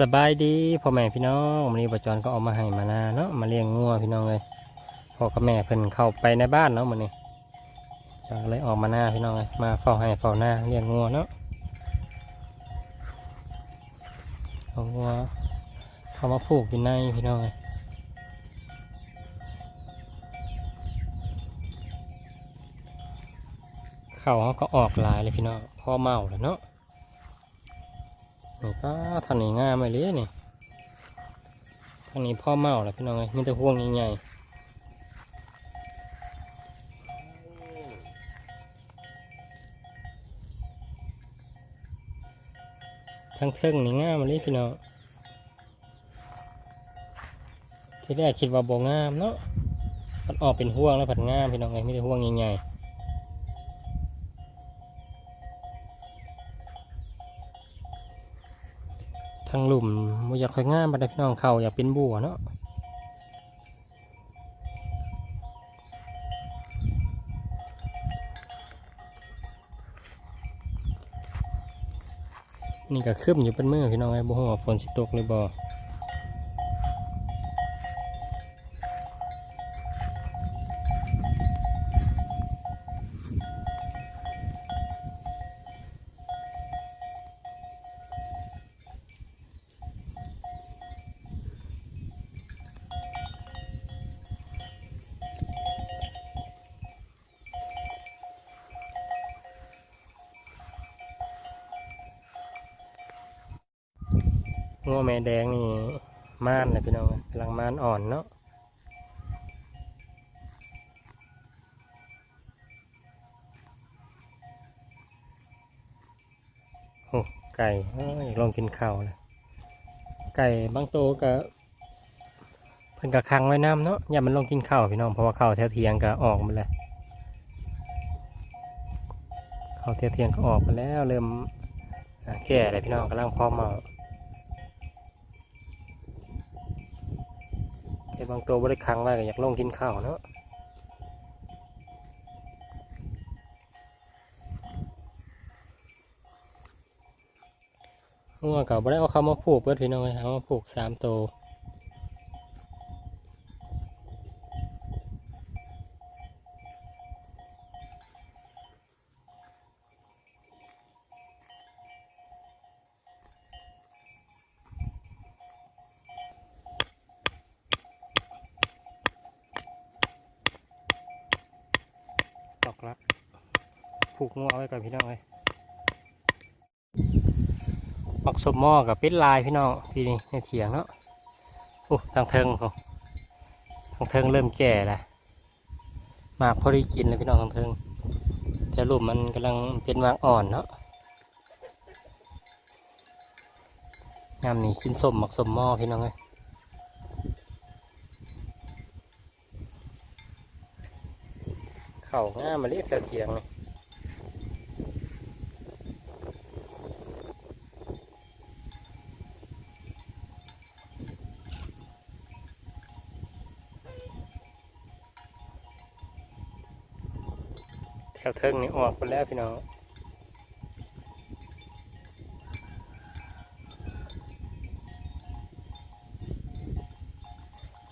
สบายดีพ่อแม่พี่น้องวันนี้บจรก็เอามาให้มานาเนาะมาเลี้ยงงัวพี่น้องเลยพ่อกับแม่เพิ่นเข้าไปในบ้านเนาะมื้อนี้จะเลยออกมาหน้าพี่น้องเลยมาเฝ้าให้เฝ้าหน้าเลี้ยงงัวเนาะเอางัวเขามาผูกอยู่ในพี่น้องเลยเข่าเขาก็ออกลายเลยพี่น้องพ่อเมาแล้วเนาะ นี่ก็ทางนี้ง่ายมาเลยนี่ทางนี้พ่อเมาแล้วพี่น้องไงมีแต่ห่วงใหญ่ๆทั้งเทิงนี่ง่ายมาเลยพี่น้องที่แรกคิดว่าโบงามเนาะมันออกเป็นห่วงแล้วผัดงามพี่น้องไงมีแต่ห่วงใหญ่ๆ ทางหลุมบ่อยากค่อยงามบัดใดพี่น้องเขาอยากเป็นบัวเนาะนี่ก็คืบอยู่เป็นมือพี่น้องไอ้บัวฝนสิตกเลยบ่ งัวแม่แดงนี่ม่านเลยพี่น้องกำลังม่านอ่อนเนาะโอ้ไก่อลองกินข้าวเลยไก่บางตัวก็เพิ่นกะคังไว้น้ำเนาะอย่ามันลงกินข้าวพี่น้องเพราะว่าข้าวแถวเทียงก็ออกมาแล้วข้าวแถวเทียงก็ออกมาแล้วเริ่มแก่เลยพี่น้องกำลังพร้อเมา แต่บางตัวบริคังไว้ก็อยากลงกินข้าวเนาะงัวกับได้เอาเข้ามาผูกเพื่อพี่น้องเลยเอามาผูกสามตัว ตอกลักผูกงัวเอาไว้ก่อนพี่น้องเลยปักสมหม้อกับเป็ดลายพี่น้องพี่นี่ในเถียงเนาะโอ้ทางเทิงโอ้ทางเทิงเริ่มแก่ล้วหมากพอดีกินเลยพี่น้องทางเทิงแต่รูปมันกำลังเป็นวางอ่อนเนาะงามนี่กินสมหมักสมหม้อพี่น้องเลย เข่าง่ามาเรียกแถวเถียงเลยแถวเทิงนี่ออกไปแล้วพี่น้อง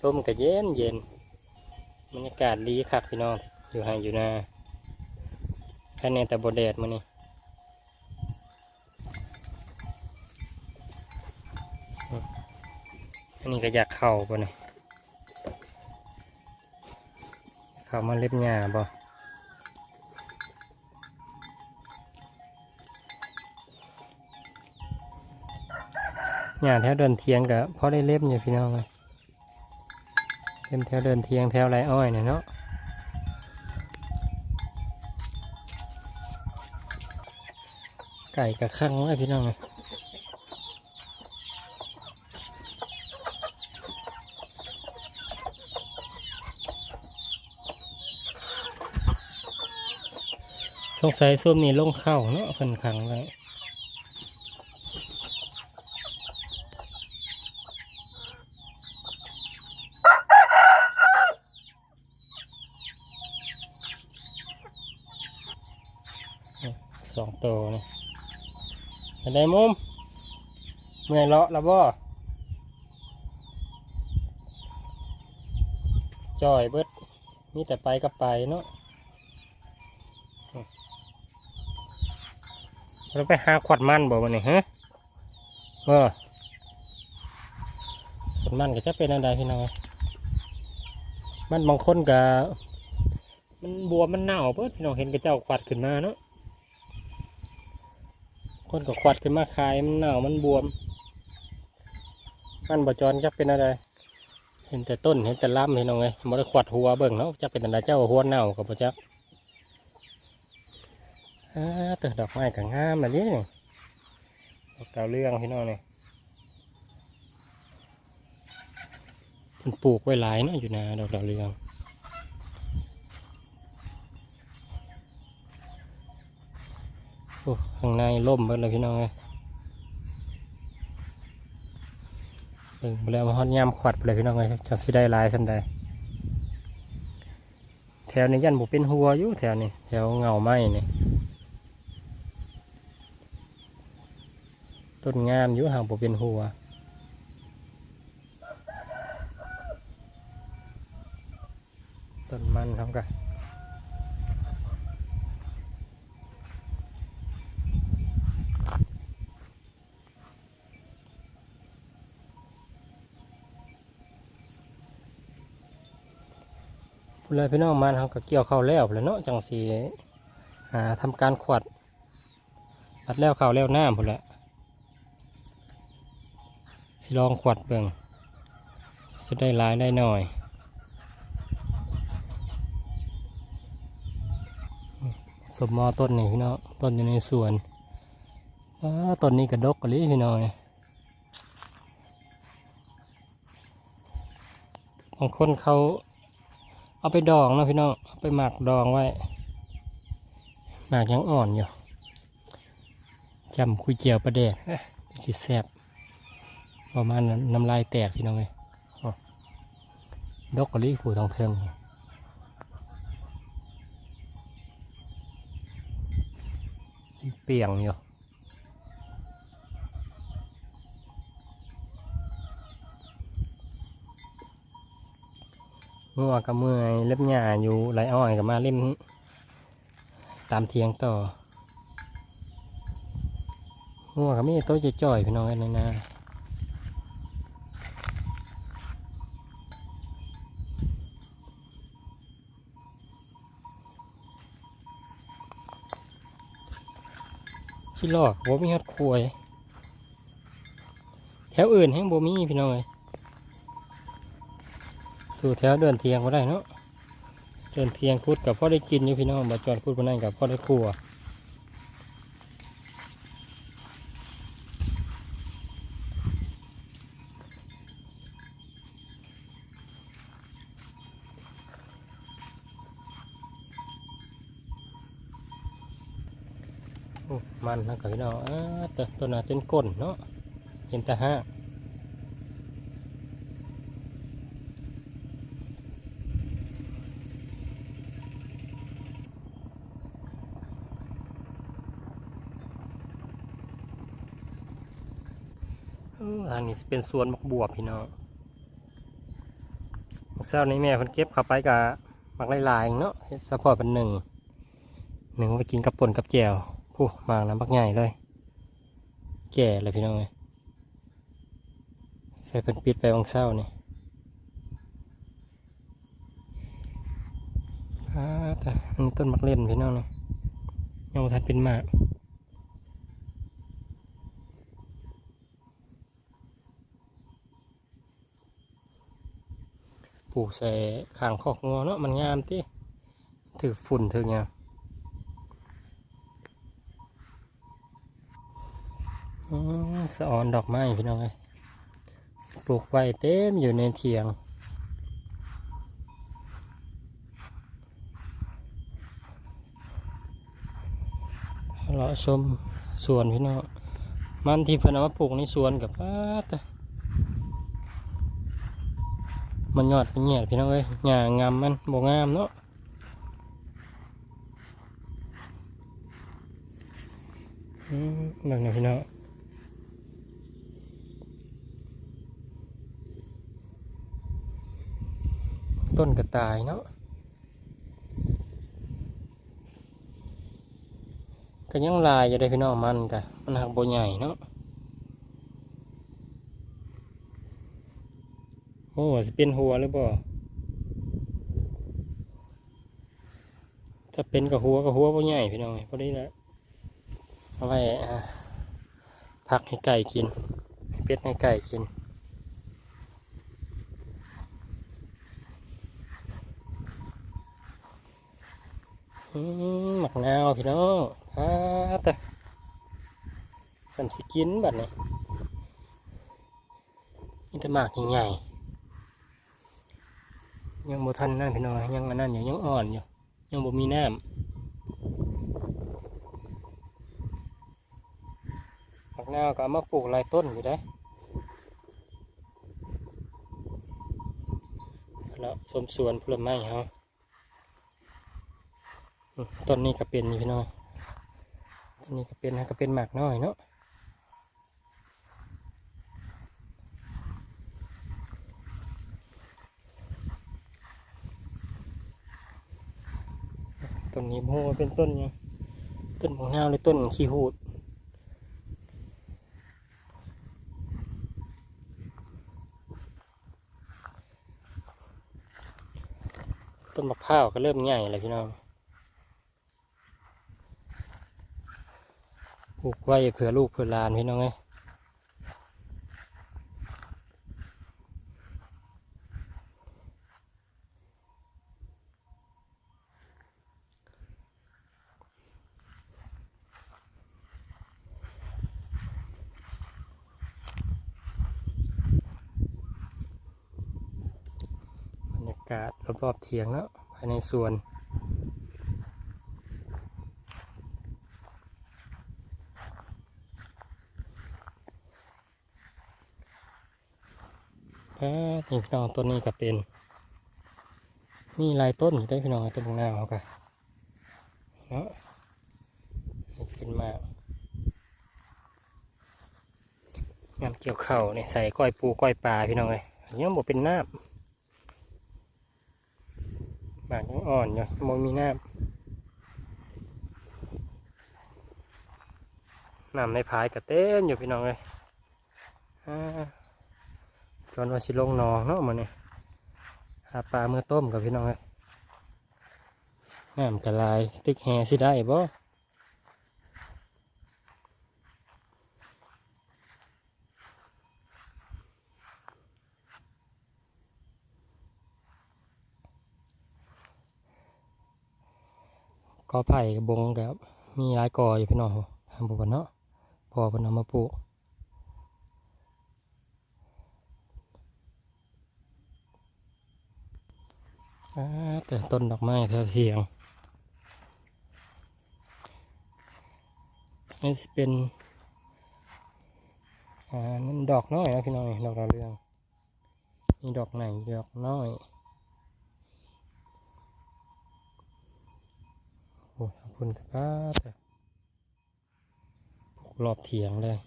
ลมก็เย็นเย็นบรรยากาศดีคักพี่น้อง อยู่ห่างอยู่นาแค่นี้แต่บดแดดมานี่อันนี้ก็อยากเข่าป่ะนี่เข่ามาเล็บหญ้าบ่หญ้าแถวเดินเทียงกับพอได้เล็บอยู่พี่น้องเลยเล็บแถวเดินเทียงแถวไรอ้อยเนี่ยเนาะ ไก่กับข้างไว้พี่น้องเลยสงสัยส้วมนี่ลงเข้าเนาะเพิ่นขังไว้สองตัวนี่ อะไรมุมเมื่อยเลาะแล้วบ่จ่อยเบิดมีแต่ไปกับไปเนาะเราไปหาขวดมันบ่วันนี้ฮะเออขวดมันก็จะเป็นอะไรพี่น้องมันบางคนก็มันบวมมันเน่าเพิ่อพี่น้องเห็นกระเจ้าขวัดขึ้นมาเนาะ คนก็ขวัดขึ้นมาคายมันเน่ามันบวม มันบจรจะเป็นอะไร เห็นแต่ต้นเห็นแต่ลำเห็นเอาไงบ่ได้ขวัดหัวเบิ่งเนาะจะเป็นอะไรเจ้าหัวเน่ากับบ่จักอ่าแต่ดอกไม้ก็งามแบบนี้นี่ดอกดาวเรืองพี่น้องนี่มันปลูกไว้หลายเนาะอยู่นาดอกดาวเรืองโอ้ ข้างในร่มเบิดเลยพี่น้องเอ้ยเบิ่งแล้วฮอดยามขวัดไปเลยพี่น้องเอ้ยจังสิได้ลายสำใดแถวนี้ยันบ่เป็นหัวอยู่แถวนี้แถวเงาไม้นี่ต้นงามอยู่ห่างบ่เป็นหัวต้นมันทำกัน พูดเลยพี่น้องมันเขาก็เกี่ยวเข้าวแล้วเลยเนาะจังสีหาทำการขวดอัดแล้วข้าวแล้วน้ำพุ่นละสิลองขวดเบิ่งจะได้หลายได้หน่อยสมมอต้นนี่พี่น้องต้นอยู่ในสวนต้นนี้กระดกกะลิพี่น้องบางคนเขา เอาไปดองนะพี่น้องเอาไปหมักดองไว้หมักยังอ่อนอยู่จำคุยเจียวประเดกเอ๊ะสิแซบประมาณน้ำลายแตกพี่น้องเลยดอกกะลิผูทองเทิงเปียงอยู่ งัวกับเมื่อยเล็บหญ้าอยู่ไรอ้อยกับมาเล่มตามเทียงต่องัวกับมีโต๊ะจะจ่อยพี่น้องกันเลยนะชิลอกบ่มีฮัดควย แถวอื่นแห้งบ่มีพี่น้องเลย สู่แถวเดินเทียงก็ได้เนาะเดินเทียงคุดกับพ่อได้กินอยู่พี่น้องบาจอนคุดบนนั้นกับพ่อได้ครัวมันนะกับพี่น้องอ่าแต่ตัวน่ะเป็นก้นเนาะเห็นแต่ห้า อันนี้เป็นสวนมักบวบพี่น้องมื้อเช้านี้แม่เพิ่นเก็บเข้าไปกับมักลายๆเนาะเฮ็ดซัพพอเป็นหนึ่ง หนึ่งไปกินกับป่นกับแจวผู้มาน้ำบักใหญ่เลย แก่เลยพี่น้องเลยใส่เพิ่นปิดไปวังเช้านี่แต่อันนี้ต้นมักเล่นพี่น้องนี่ยังทันเป็นหมาก ปลูกใส่ขางคอกงัวเนาะมันงามที่ถือฝุ่นถือหยังอืมสะออนดอกไม้พี่น้องเอ้ยปลูกไว้เต็มอยู่ในเถียงเราชมสวนพี่น้องมันที่เพิ่นเอามาปลูกในสวนกับป้า มันยอดเป็นแง่พี่น้องเอ้ยหญ้างามมันบ่งามเนาะหนักหน่พี่น้องต้นกระต่ายเนาะก็ยังลายอยู่ได้พี่น้องมันกะมันหักโบใหญ่เนาะ โอ้สิเป็นหัวหรือบ่าถ้าเป็นกับหัวกับหัวโบใหญ่พี่น้องพอดีแล้วเอาไว้อ่าพักให้ไก่กิน ให้เป็ดให้ไก่กินหมักนาวพี่น้องฮาแต่สามสิกินบัดนี้นี่แต่หมากใหญ่ๆ ยังบ่ทันนั่นพี่น้องยังอันนั้นอยู่ยังอ่อนอยู่ยังบ่มีน้ำหักนาวก็มาปลูกหลายต้นอยู่ได้แล้วสมสวนผลไม้เฮาอืมต้นนี้ก็เป็นอยู่พี่น้องต้นนี้ก็เป็นนะก็เป็นหมากน้อยเนาะ ต้นนี้โมเป็นต้นหยังต้นของนาวหรือต้นขี้หูดต้นมะพร้าวก็เริ่มใหญ่แล้วพี่น้องปลูกไว้เผื่อลูกเผื่อลานพี่น้องไงบรรยากาศ รอบๆเถียงเนาะภายในสวนอ่านี่พี่น้องต้นนี้ก็เป็น มีหลายต้นอยู่ได้พี่น้องต้นมะนาวเขาก็เนาะขึ้นมางามเกี่ยวเข่าเนี่ยใส่ก้อยปูก้อยปลาพี่น้องเลยอันนี้มันบอกเป็นน้ำ บากยังอ่อนอยู่มมีน้ำน้ำในพายก็เต้นอยู่พี่น้องเลยจอนว่าสิลงนองเนาะมันนี่หาปลาเมื่อต้มกับพี่น้องเลยน้ำกระลายตึกแฮสิได้บ่ กอไผ่บงกับมีหลายกออยู่พี่น้องทำบุกันเนาะพอพนเอามาปลูกแต่ต้นดอกไม้แถวเทียงนี่เป็นอ่านั่นดอกน้อยนะพี่น้อยดอกดาเรืองนี่ดอกไหนดอกน้อย โอ้ขอบ คุณครับแต่ปลูกรอบเถียงเลย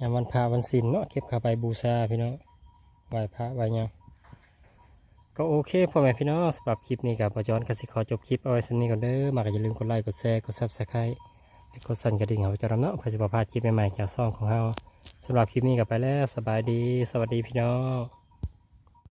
ยามวันพาวันศิลเนาะเก็บขาไปบูชาพี่น้องไหว้พระไหว้ยังก็โอเคพ่อแม่พี่น้องสำหรับคลิปนี้กับปจอนกสิขอจบคลิปเอาไว้สักนี้ก่อนเด้อมากอย่าลืมกดไลค์กดแชร์กดซับสไครต์กดสั่นกระดิ่งเอาไว้จอนำเนาะเพื่อจะประพาคลิปใหม่ๆจากซ่องของเราสำหรับคลิปนี้กับไปแล้วสบายดี สวัสดีพี่น้อง